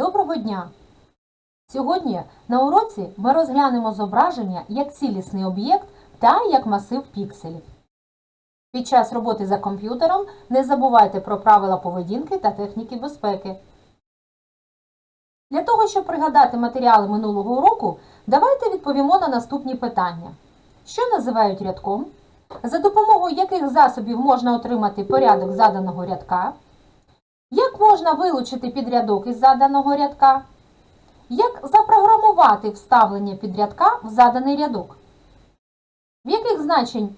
Доброго дня! Сьогодні на уроці ми розглянемо зображення як цілісний об'єкт та як масив пікселів. Під час роботи за комп'ютером не забувайте про правила поведінки та техніки безпеки. Для того, щоб пригадати матеріали минулого уроку, давайте відповімо на наступні питання. Що називають рядком? За допомогою яких засобів можна отримати порядок заданого рядка? Як можна вилучити підрядок із заданого рядка? Як запрограмувати вставлення підрядка в заданий рядок? В яких значень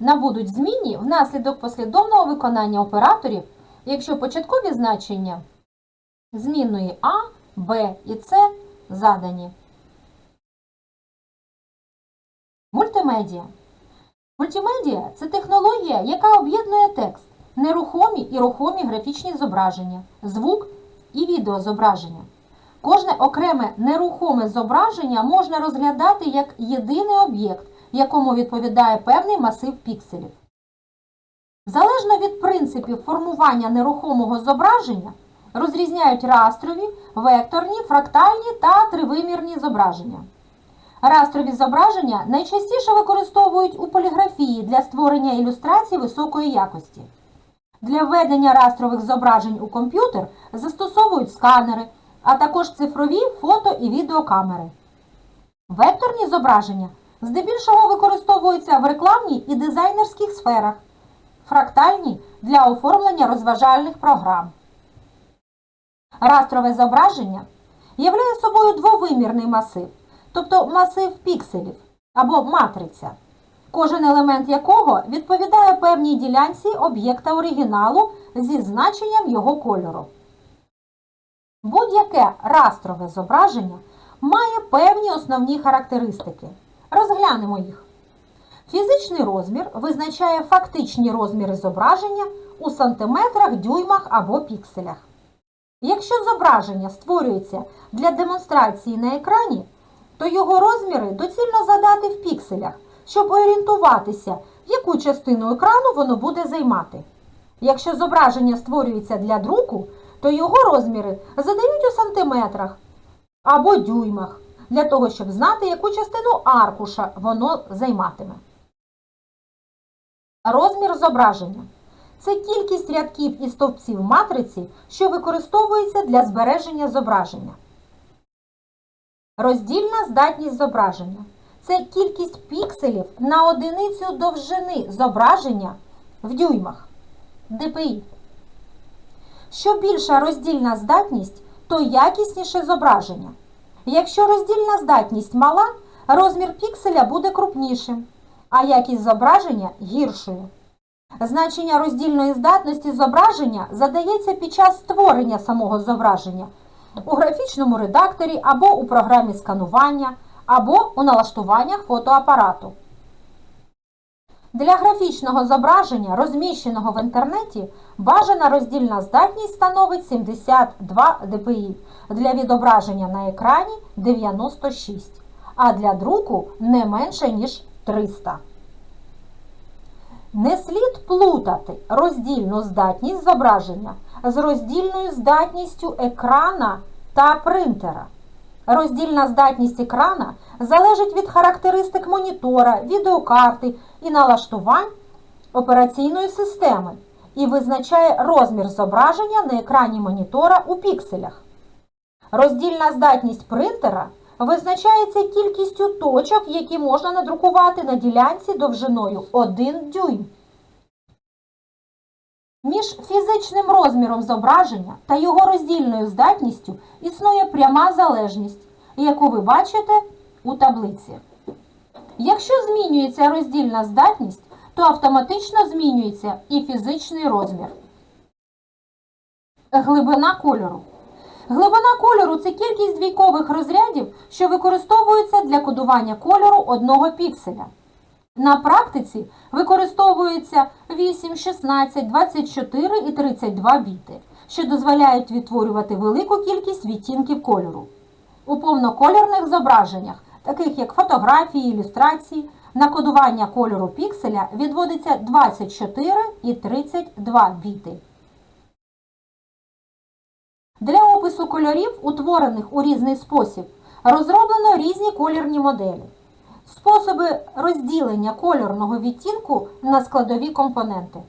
набудуть змінні внаслідок послідовного виконання операторів, якщо початкові значення змінної А, Б і С задані? Мультимедіа. Мультимедіа це технологія, яка об'єднує текст, нерухомі і рухомі графічні зображення, звук і відеозображення. Кожне окреме нерухоме зображення можна розглядати як єдиний об'єкт, якому відповідає певний масив пікселів. Залежно від принципів формування нерухомого зображення, розрізняють растрові, векторні, фрактальні та тривимірні зображення. Растрові зображення найчастіше використовують у поліграфії для створення ілюстрацій високої якості. Для введення растрових зображень у комп'ютер застосовують сканери, а також цифрові фото і відеокамери. Векторні зображення здебільшого використовуються в рекламній і дизайнерських сферах, фрактальні для оформлення розважальних програм. Растрове зображення являє собою двовимірний масив, тобто масив пікселів або матриця, кожен елемент якого відповідає певній ділянці об'єкта оригіналу зі значенням його кольору. Будь-яке растрове зображення має певні основні характеристики. Розглянемо їх. Фізичний розмір визначає фактичні розміри зображення у сантиметрах, дюймах або пікселях. Якщо зображення створюється для демонстрації на екрані, то його розміри доцільно задати в пікселях, щоб орієнтуватися, яку частину екрану воно буде займати. Якщо зображення створюється для друку, то його розміри задають у сантиметрах або дюймах, для того, щоб знати, яку частину аркуша воно займатиме. Розмір зображення це кількість рядків і стовпців матриці, що використовується для збереження зображення. Роздільна здатність зображення це кількість пікселів на одиницю довжини зображення в дюймах ДПІ. Що більша роздільна здатність, то якісніше зображення. Якщо роздільна здатність мала, розмір пікселя буде крупнішим, а якість зображення гіршою. Значення роздільної здатності зображення задається під час створення самого зображення у графічному редакторі або у програмі сканування, або у налаштуваннях фотоапарату. Для графічного зображення, розміщеного в інтернеті, бажана роздільна здатність становить 72 dpi, для відображення на екрані 96, а для друку не менше, ніж 300. Не слід плутати роздільну здатність зображення з роздільною здатністю екрана та принтера. Роздільна здатність екрана залежить від характеристик монітора, відеокарти і налаштувань операційної системи і визначає розмір зображення на екрані монітора у пікселях. Роздільна здатність принтера визначається кількістю точок, які можна надрукувати на ділянці довжиною 1 дюйм. Між фізичним розміром зображення та його роздільною здатністю існує пряма залежність, яку ви бачите у таблиці. Якщо змінюється роздільна здатність, то автоматично змінюється і фізичний розмір. Глибина кольору. Глибина кольору це кількість двійкових розрядів, що використовуються для кодування кольору одного пікселя. На практиці використовується 8, 16, 24 і 32 біти, що дозволяють відтворювати велику кількість відтінків кольору. У повнокольорних зображеннях, таких як фотографії, ілюстрації, на кодування кольору пікселя відводиться 24 і 32 біти. Для опису кольорів, утворених у різний спосіб, розроблено різні колірні моделі. Способи розділення кольорного відтінку на складові компоненти.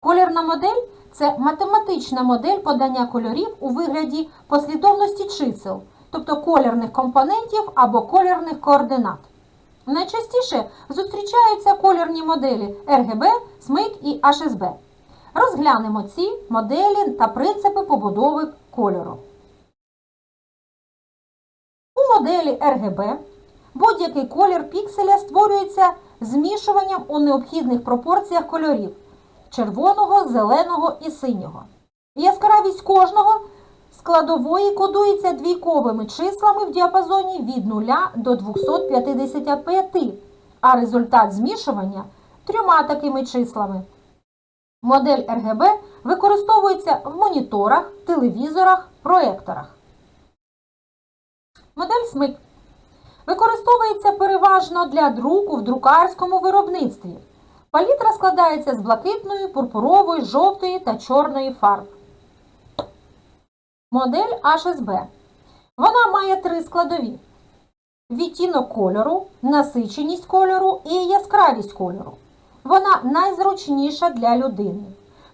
Колірна модель це математична модель подання кольорів у вигляді послідовності чисел, тобто колірних компонентів або колірних координат. Найчастіше зустрічаються колірні моделі RGB, SMYK і HSB. Розглянемо ці моделі та принципи побудови кольору. У моделі RGB будь-який колір пікселя створюється змішуванням у необхідних пропорціях кольорів червоного, зеленого і синього. Яскравість кожного складової кодується двійковими числами в діапазоні від 0 до 255, а результат змішування трьома такими числами. Модель RGB використовується в моніторах, телевізорах, проекторах. Модель SMYK використовується переважно для друку в друкарському виробництві. Палітра складається з блакитної, пурпурової, жовтої та чорної фарб. Модель HSB. Вона має три складові: відтінок кольору, насиченість кольору і яскравість кольору. Вона найзручніша для людини.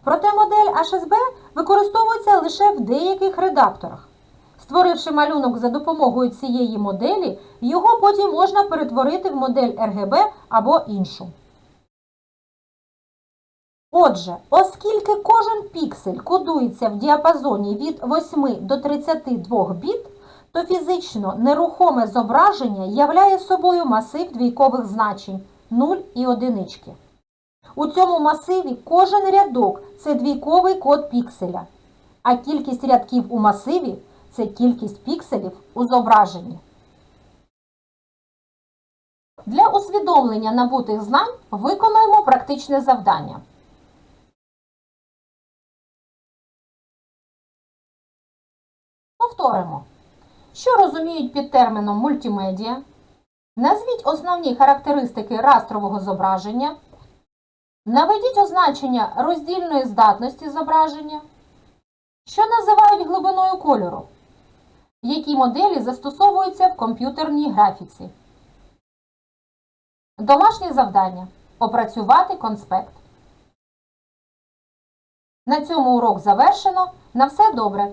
Проте модель HSB використовується лише в деяких редакторах. Створивши малюнок за допомогою цієї моделі, його потім можна перетворити в модель RGB або іншу. Отже, оскільки кожен піксель кодується в діапазоні від 8 до 32 біт, то фізично нерухоме зображення являє собою масив двійкових значень 0 і 1. У цьому масиві кожен рядок це двійковий код пікселя, а кількість рядків у масиві це кількість пікселів у зображенні. Для усвідомлення набутих знань виконуємо практичне завдання. Повторимо, що розуміють під терміном мультимедіа. Назвіть основні характеристики растрового зображення. Наведіть означення роздільної здатності зображення. Що називають глибиною кольору? Які моделі застосовуються в комп'ютерній графіці? Домашнє завдання. Опрацювати конспект. На цьому урок завершено. На все добре!